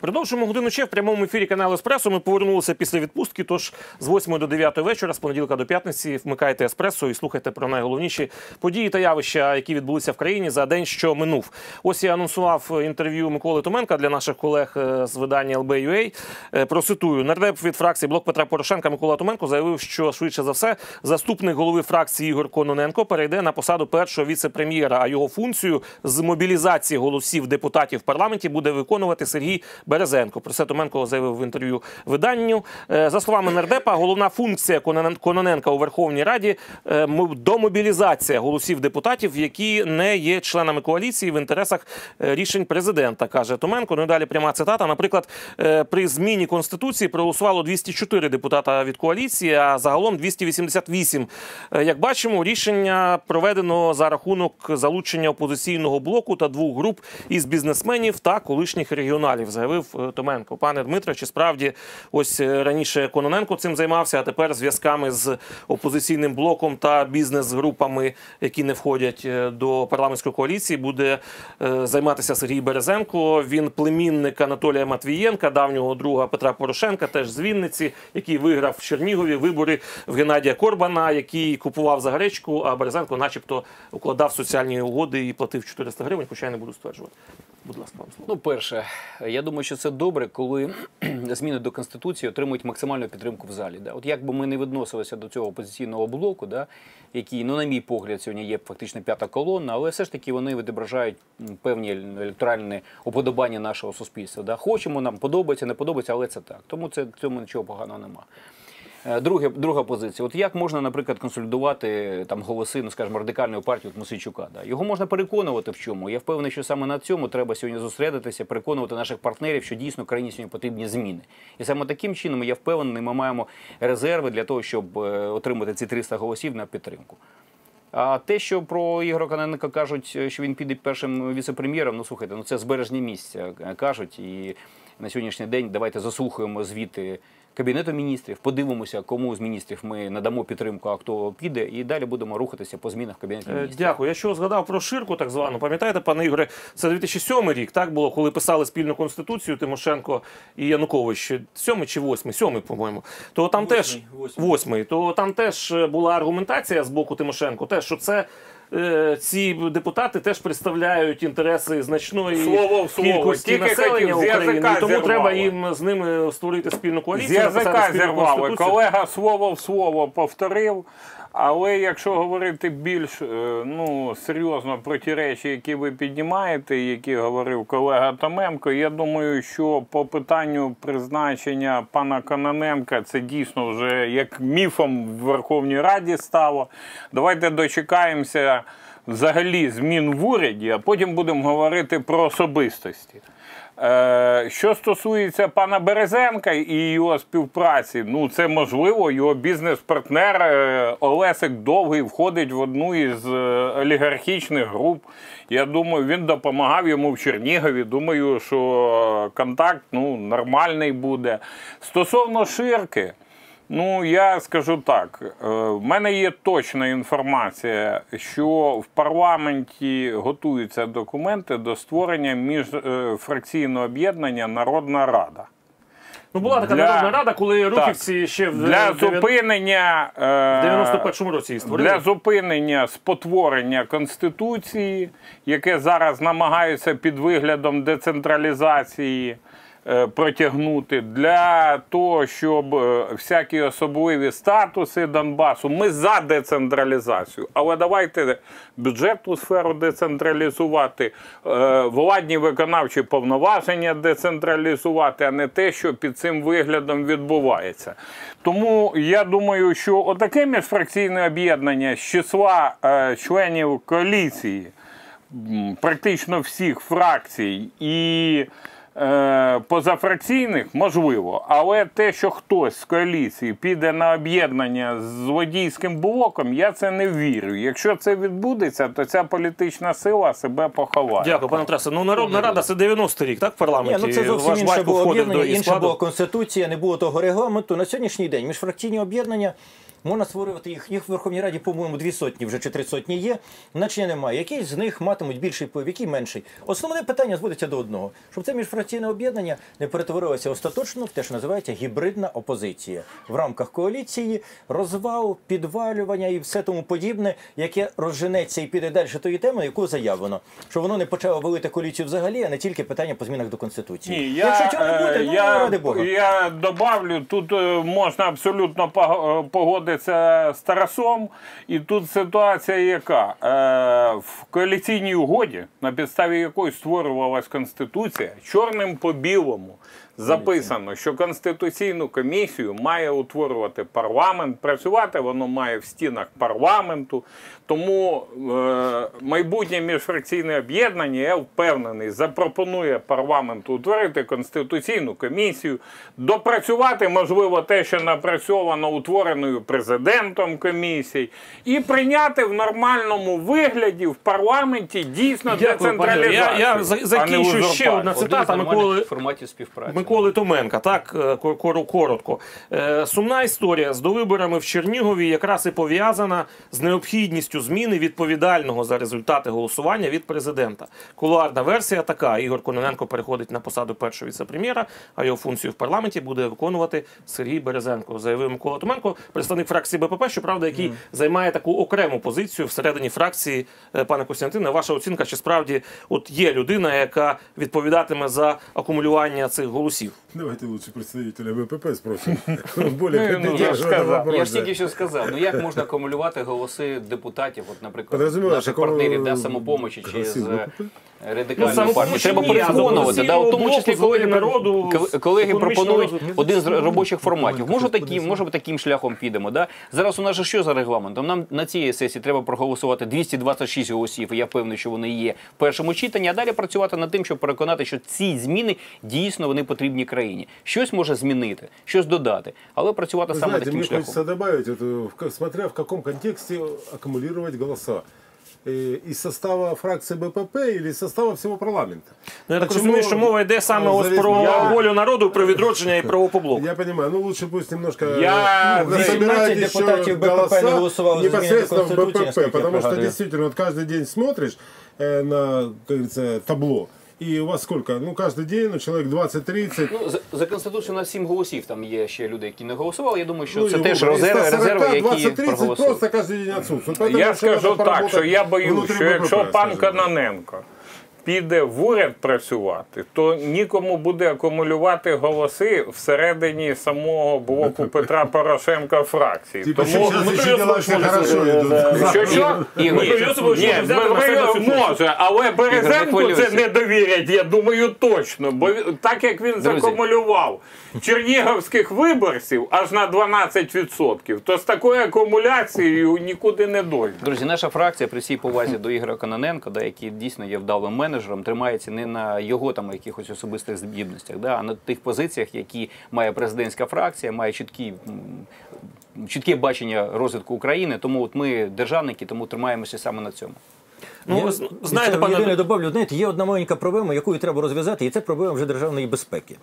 Продовжуємо годину ще в прямому ефірі каналу Еспресо. Ми повернулися після відпустки. Тож з 8 до 9 вечора, з понеділка до п'ятниці, вмикайте еспресо і слухайте про найголовніші події та явища, які відбулися в країні за день, що минув. Ось я анонсував інтерв'ю Миколи Томенка для наших колег е, з видання LB.UA. Е, Процитую нардеп від фракції Блок Петра Порошенка Микола Томенко заявив, що швидше за все заступник голови фракції Ігор Кононенко перейде на посаду першого віце-прем'єра. А його функцію з мобілізації голосів депутатів в парламенті буде виконувати Сергій Березенко. Про це Томенко заявив в інтерв'ю виданню. Е, За словами нардепа, головна функція Кононен- Кононенка у Верховній Раді е, домобілізація голосів депутатів, які не є членами коаліції в інтересах е, рішень президента, каже Томенко. Ну і далі пряма цитата. Наприклад, при зміні конституції проголосувало 204 депутата від коаліції, а загалом 288. Е, Як бачимо, рішення проведено за рахунок залучення опозиційного блоку та двох груп із бізнесменів та колишніх регіоналів, заявив е, Томенко. Пане Дмитре, чи справді ось е, раніше Кононенко цим займався, а тепер зв'язками з опозиційним блоком та бізнес-групами, які не входять е, до парламентської коаліції, буде займатися Сергій Березенко. Він племінник Анатолія Матвієнка, давнього друга Петра Порошенка, теж з Вінниці, який виграв в Чернігові вибори в Геннадія Корбана, який купував за гречку, а Березенко, начебто, укладав соціальні угоди і платив 400 гривень, хоча я не буду стверджувати. Будь ласка, вам слово. Ну, перше, я думаю, що це добре, коли зміни до конституції отримують максимальну підтримку в залі. Да? От як би ми не відносилися до цього опозиційного блоку, да, який, ну, на мій погляд, сьогодні є фактично п'ята колона, але все ж таки вони відображають певні електоральні уподобання нашого суспільства. Да? Хочемо нам подобається, не подобається, але це так. Тому це цьому нічого поганого нема. Е, Друге, друга позиція. От як можна, наприклад, консолідувати там голоси, ну скажімо, радикальної партії от Мосійчука? Да? Його можна переконувати в чому. Я впевнений, що саме на цьому треба сьогодні зосередитися, переконувати наших партнерів, що дійсно країні сьогодні потрібні зміни. І саме таким чином я впевнений, ми маємо резерви для того, щоб е, отримати ці 300 голосів на підтримку. А те, що про Ігоря Каненка кажуть, е, що він піде першим віце-прем'єром, ну слухайте, ну це збережні місця кажуть. І на сьогоднішній день давайте заслухаємо звіти Кабінету міністрів, подивимося, кому з міністрів ми надамо підтримку, а хто піде, і далі будемо рухатися по змінах в Кабінеті Е, міністрів. Дякую. Я що згадав про ширку, так звану. Пам'ятаєте, пане Ігоре, це 2007 рік, так було, коли писали спільну конституцію Тимошенко і Янукович. Сьомий чи восьмий? Сьомий, по-моєму. То там теж восьмий. То там теж була аргументація з боку Тимошенко, те, що це. Е, Ці депутати теж представляють інтереси значної Слово в слово. кількості Тільки населення хотів, з України, і тому зірвало. треба їм з ними створити спільну З коаліцію. написати язика спільну зірвали. конституцію. Колега слово в слово повторив. Але якщо говорити більш е, ну, серйозно про ті речі, які ви піднімаєте, які говорив колега Томенко, я думаю, що по питанню призначення пана Кононенка це дійсно вже як міфом в Верховній Раді стало. Давайте дочекаємося взагалі змін в уряді, а потім будемо говорити про особистості. Е, Що стосується пана Березенка і його співпраці, ну це можливо. Його бізнес-партнер е, Олесик Довгий входить в одну із е, олігархічних груп. Я думаю, він допомагав йому в Чернігові. Думаю, що контакт ну, нормальний буде. Стосовно ширки. Ну, я скажу так: е, в мене є точна інформація, що в парламенті готуються документи до створення міжфракційного об'єднання Народна Рада. Ну була така Для- народна рада, коли рухівці ще в Для зупинення в е, 91-му році її створили. для зупинення спотворення конституції, яке зараз намагаються під виглядом децентралізації е, протягнути, для того, щоб е, всякі особливі статуси Донбасу. Ми за децентралізацію, але давайте бюджетну сферу децентралізувати, е, владні виконавчі повноваження децентралізувати, а не те, що під цим виглядом відбувається. Тому я думаю, що отаке міжфракційне об'єднання з числа е, членів коаліції практично всіх фракцій і е, позафракційних можливо, але те, що хтось з коаліції піде на об'єднання з водійським блоком, я це не вірю. Якщо це відбудеться, то ця політична сила себе поховає. Дякую, пане Трасе. Ну, Народна Рада це 90 рік, так, в Ні, ну це зовсім Ваш інше було об'єднання, інша була конституція, не було того регламенту. На сьогоднішній день міжфракційні об'єднання Можна створювати їх. Їх в Верховній Раді, по-моєму, дві сотні вже чи три сотні є. Значення немає. Який з них матимуть більший вплив, який менший. Основне питання зводиться до одного: щоб це міжфракційне об'єднання не перетворилося остаточно в те, що називається гібридна опозиція в рамках коаліції, розвал, підвалювання і все тому подібне, яке розженеться і піде далі тої теми, яку заявлено. Щоб воно не почало валити коаліцію взагалі, а не тільки питання по змінах до конституції. Ні, я, Якщо цього не буде, е, ну я, ради Бога. я добавлю, тут е, можна абсолютно пог- погодитися з. І тут ситуація яка? Е, В коаліційній угоді, на підставі якої створювалась Конституція, чорним по білому записано, що Конституційну комісію має утворювати парламент, працювати воно має в стінах парламенту. Тому е, майбутнє міжфракційне об'єднання, я впевнений, запропонує парламенту утворити конституційну комісію, допрацювати, можливо, те, що напрацьовано утвореною президентом комісії, і прийняти в нормальному вигляді в парламенті дійсно децентралізацію. Я- я закінчу ще одна цитата Миколи форматів співпраці. Миколи Томенка, так е, кор- кор- коротко. Е, Сумна історія з довиборами в Чернігові якраз і пов'язана з необхідністю зміни відповідального за результати голосування від президента. Кулуарна версія така: Ігор Кононенко переходить на посаду першого віцепрем'єра, а його функцію в парламенті буде виконувати Сергій Березенко. Заявив Микола Томенко, представник фракції БПП, щоправда, який займає таку окрему позицію всередині фракції. Е, Пане Костянтине, ваша оцінка, чи справді от є людина, яка відповідатиме за акумулювання цих голосів? Давайте лучше представителя ВПП спросим. Он более Ну, ну, я ж в этом сказал. вопросе. Я ж тільки що сказав. Ну як можна акумулювати голоси депутатів, от, наприклад, наших партнерів да, самопомочі чи з е, радикальної Ну, партії? Треба переконувати. Да, в тому числі колеги, народу, колеги пропонують розвитку. один з робочих форматів. Може таким, може таким шляхом підемо. Да? Зараз у нас же що за регламентом? Нам на цій сесії треба проголосувати 226 голосів. і Я впевнений, що вони є в першому читанні, а далі працювати над тим, щоб переконати, що ці зміни дійсно вони потрібні країні. Щось може змінити, щось додати, але працювати Вы саме знаете, таким мне шляхом. хочется добавить, вот, э, в ка- смотря в каком контексте аккумулировать голоса. Э, Из состава фракции БПП или из состава всего парламента. Ну, я так Почему- розумію, що мова йде саме Ну, ось завис- про Я- волю народу, про відродження і про поблок. Я понимаю, ну лучше пусть немножко Я- ну, 18 собирают еще депутатів БПП голоса не голосували за зміни до непосредственно в Конституції, наскільки БПП, я потому что пригадую. действительно вот каждый день смотришь э, на, как говорится, табло, и у вас сколько? Ну, каждый день, ну, человек 20-30. Ну, за, за конституцію у нас сім голосів. Там є ще люди, які не голосували. Я думаю, що Ну, це и теж из резерви, 140, резерви, які 20-30 проголосують. просто каждый день отсутствуют. Поэтому Я лучше надо скажу так, поработать що я боюсь, внутри що БПП, якщо пан скажем так. Каноненко піде в уряд працювати, то нікому буде акумулювати голоси всередині самого блоку Петра Порошенка фракції. Тому сейчас еще то дела я все слушаю, хорошо да, идут. що може але Березенку це не довірять, я думаю, точно. Бо так як він закумулював чернігівських виборців аж на 12%, то з такою акумуляцією нікуди не дойде. Друзі, наша фракція при всій повазі до Ігоря Кононенка, да, який дійсно є вдалим менеджером, тримається не на його там якихось особистих здібностях, да, а на тих позиціях, які має президентська фракція, має чіткі. Чітке бачення розвитку України, тому от ми державники, тому тримаємося саме на цьому. Ну, Я знаєте, це єдине добавлю, знаєте, є одна маленька проблема, яку треба розв'язати, і це проблема вже державної безпеки.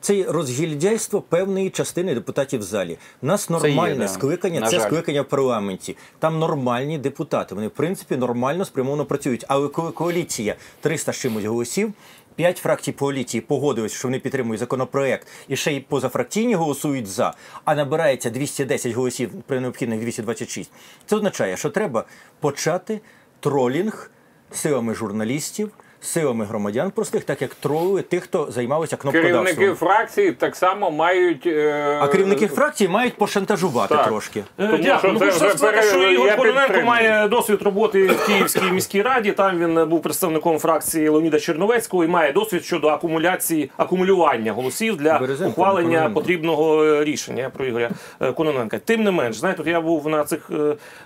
Це є розгільдяйство певної частини депутатів в залі. У нас нормальне да. скликання, На це жаль. скликання в парламенті. Там нормальні депутати. Вони, в принципі, нормально спрямовано працюють. Але коли коаліція 300 з чимось голосів. П'ять фракцій коаліції погодились, що вони підтримують законопроект, і ще й позафракційні голосують за, а набирається 210 голосів при необхідних 226. Це означає, що треба почати тролінг силами журналістів, силами громадян простих, так як тролили тих, хто займалися Керівники фракції так само мають. е, А керівники фракції мають пошантажувати Так. трошки. Е, Тому що Ну, це вже сказати, пере- що Ігор Кононенко має досвід роботи в Київській міській раді. Там він був представником фракції Леоніда Черновецького і має досвід щодо акумуляції акумулювання голосів для Березенко, ухвалення Кононенко. потрібного е, рішення. Про Ігоря е, Кононенка. Тим не менш, знаєте, я був на цих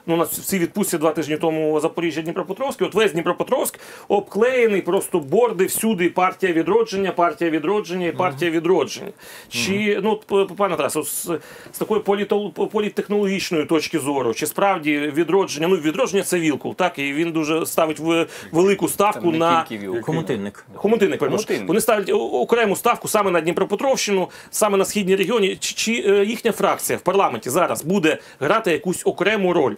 ну на цій відпустці два тижні тому Запоріжжя Дніпропетровський. От весь Дніпропетровськ обклеєний просто борди всюди партія відродження, партія відродження і партія відродження. Чи ну пане Тарасе, з, з такої політо- політтехнологічної точки зору, чи справді відродження? Ну відродження це Вілкул, так і він дуже ставить в велику ставку Там не на. Комутинник. Хомутинник. Хомутинник. Вони ставлять окрему ставку саме на Дніпропетровщину, саме на східній регіоні. Чи, чи е, їхня фракція в парламенті зараз буде грати якусь окрему роль?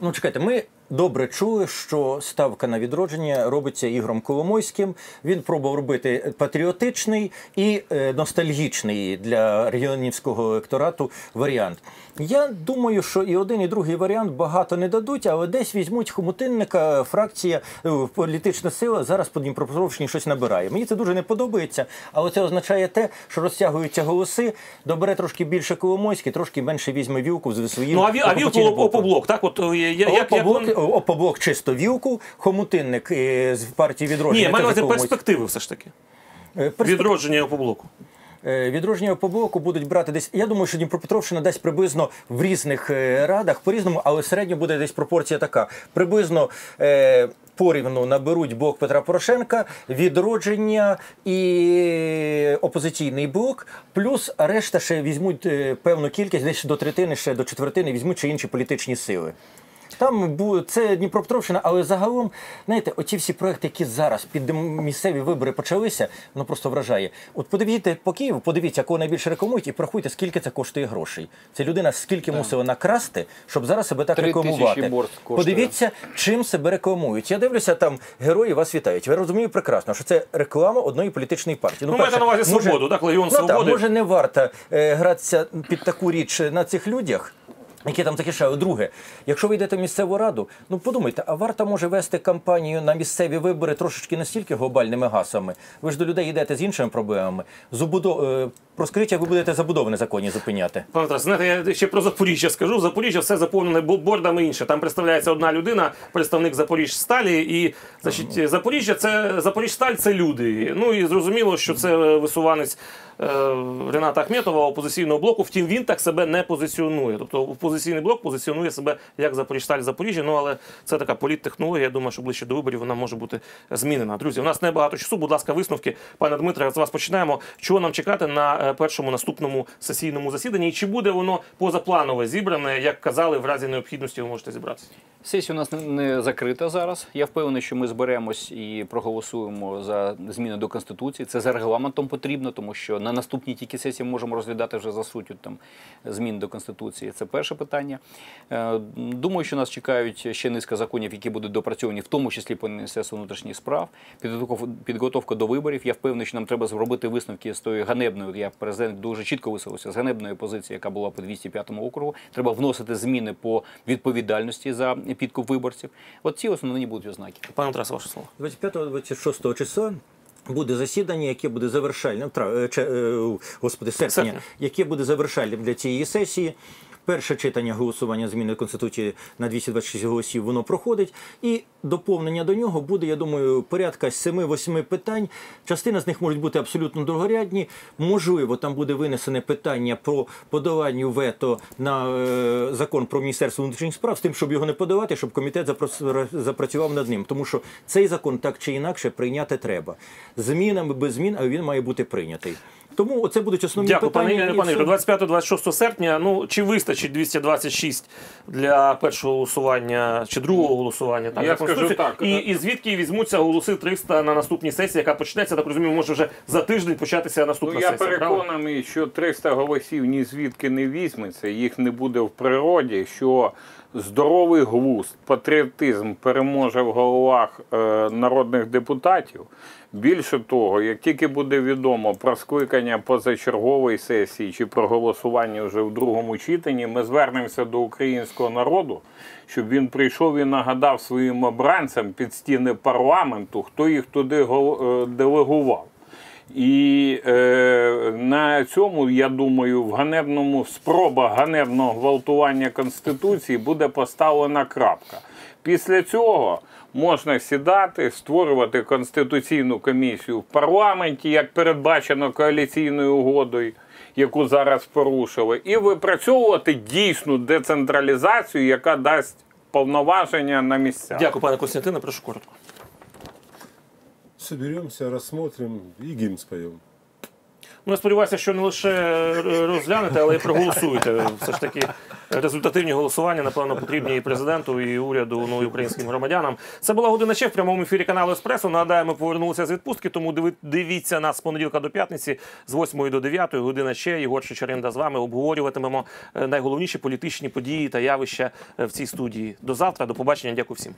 Ну, чекайте, ми добре чули, що ставка на відродження робиться Ігорем Коломойським. Він пробував робити патріотичний і е, ностальгічний для регіонівського електорату варіант. Я думаю, що і один, і другий варіант багато не дадуть, але десь візьмуть хомутинника, фракція, е, політична сила зараз по Дніпропетровщині щось набирає. Мені це дуже не подобається, але це означає те, що розтягуються голоси, добере трошки більше Коломойський, трошки менше візьме вілку з своїм Ну а ві, а блоком. опоблок, так? От е, я- як, як, Опоблок, чисто вілку, хомутинник е, з партії відродження. я маю якомусь. перспективи все ж таки. Е, перспек- Відродження опоблоку. Е, Відродження опоблоку будуть брати десь. Я думаю, що Дніпропетровщина десь приблизно в різних радах по-різному, але середньо буде десь пропорція така. Приблизно е, порівну наберуть блок Петра Порошенка, відродження і опозиційний блок, плюс решта ще візьмуть певну кількість, десь до третини, ще до четвертини візьмуть ще інші політичні сили. Там бу- це Дніпропетровщина, але загалом, знаєте, оці всі проекти, які зараз під місцеві вибори почалися, воно просто вражає. От подивіться по Києву, подивіться, кого найбільше рекламують, і порахуйте, скільки це коштує грошей. Це людина скільки мусила накрасти, щоб зараз себе так рекламувати. Подивіться, чим себе рекламують. Я дивлюся, там герої вас вітають. Я розумію прекрасно, що це реклама одної політичної партії. Ну, маєте на увазі «Свободу», так, «Легіон ну, Свободи». Так, може не варто е, гратися під таку річ на цих людях. Які там захищали. Друге, якщо ви йдете в місцеву раду, ну подумайте, а варта може вести кампанію на місцеві вибори трошечки не стільки глобальними гасами. Ви ж до людей йдете з іншими проблемами. Зубудо... Розкажіть, як ви будете забудови незаконні зупиняти. Пане Тарасе, знаєте, я ще про Запоріжжя скажу. Запоріжжя все заповнене бо- бордами інше. Там представляється одна людина, представник Запоріжсталі. І значить, Запоріжжя це Запоріжсталь це люди. Ну і зрозуміло, що це висуванець е, Рената Ахметова опозиційного блоку. Втім, він так себе не позиціонує. Тобто опозиційний блок позиціонує себе як Запоріжсталь Запоріжжя. Ну але це така політтехнологія. Я думаю, що ближче до виборів вона може бути змінена. Друзі, у нас небагато часу. Будь ласка, висновки. Пане Дмитре, з вас починаємо. Чого нам чекати на е, першому наступному сесійному засіданні? І чи буде воно позапланове зібране, як казали, в разі необхідності ви можете зібратися? Сесія у нас не- закрита зараз. Я впевнений, що ми зберемось і проголосуємо за зміни до конституції. Це за регламентом потрібно, тому що на наступній тільки сесії можемо розглядати вже за суттю там змін до конституції. Це перше питання. Е, Думаю, що нас чекають ще низка законів, які будуть допрацьовані, в тому числі по Міністерству внутрішніх справ. Підготовка до виборів. Я впевнений, що нам треба зробити висновки з тої ганебної. Я президент дуже чітко висловився з ганебної позиції, яка була по 205 округу. Треба вносити зміни по відповідальності за підкуп виборців. От ці основні будуть ознаки. Пане Тарасе, ваше слово. 25-26 числа буде засідання, яке буде завершальним, е, е, господи, Серпня. яке буде завершальним для цієї сесії. Перше читання голосування зміни Конституції на 226 голосів воно проходить, і доповнення до нього буде, я думаю, порядка 7-8 питань. Частина з них можуть бути абсолютно другорядні. Можливо, там буде винесене питання про подолання вето на е, закон про Міністерство внутрішніх справ, з тим, щоб його не подавати, щоб комітет запрацю- запрацював над ним. Тому що цей закон так чи інакше прийняти треба. Змінами без змін, але він має бути прийнятий. Тому оце будуть основні Дякую, питання. і пане. Ігорю. 25-26 серпня. Ну чи вистачить 226 для першого голосування чи другого голосування? Так, Я скажу так. І, і звідки візьмуться голоси 300 на наступній сесії, яка почнеться, так розумію, може вже за тиждень початися наступна Ну, я сесія. правильно? переконаний, що 300 голосів ні звідки не візьметься, їх не буде в природі, що здоровий глузд, патріотизм переможе в головах е, народних депутатів. Більше того, як тільки буде відомо про скликання позачергової сесії чи про голосування вже в другому читанні, ми звернемося до українського народу, щоб він прийшов і нагадав своїм обранцям під стіни парламенту, хто їх туди е, делегував. І е, на цьому, я думаю, в ганебному спроба ганебного гвалтування Конституції буде поставлена крапка. Після цього можна сідати, створювати конституційну комісію в парламенті, як передбачено коаліційною угодою, яку зараз порушили, і випрацьовувати дійсну децентралізацію, яка дасть повноваження на місцях. Дякую, пане Костянтине. Прошу коротко. Соберемся, рассмотрим и гимн споем. Ну, я сподіваюся, що не лише розглянете, але й проголосуєте. Все ж таки результативні голосування, напевно, потрібні і президенту, і уряду, ну і українським громадянам. Це була година ще в прямому ефірі каналу Еспресо. Нагадаю, ми повернулися з відпустки, тому дивіться нас з понеділка до п'ятниці, з 8 до 9 година ще. Єгор Чечеринда з вами обговорюватимемо е, найголовніші політичні події та явища е, в цій студії. До завтра, до побачення. Дякую всім.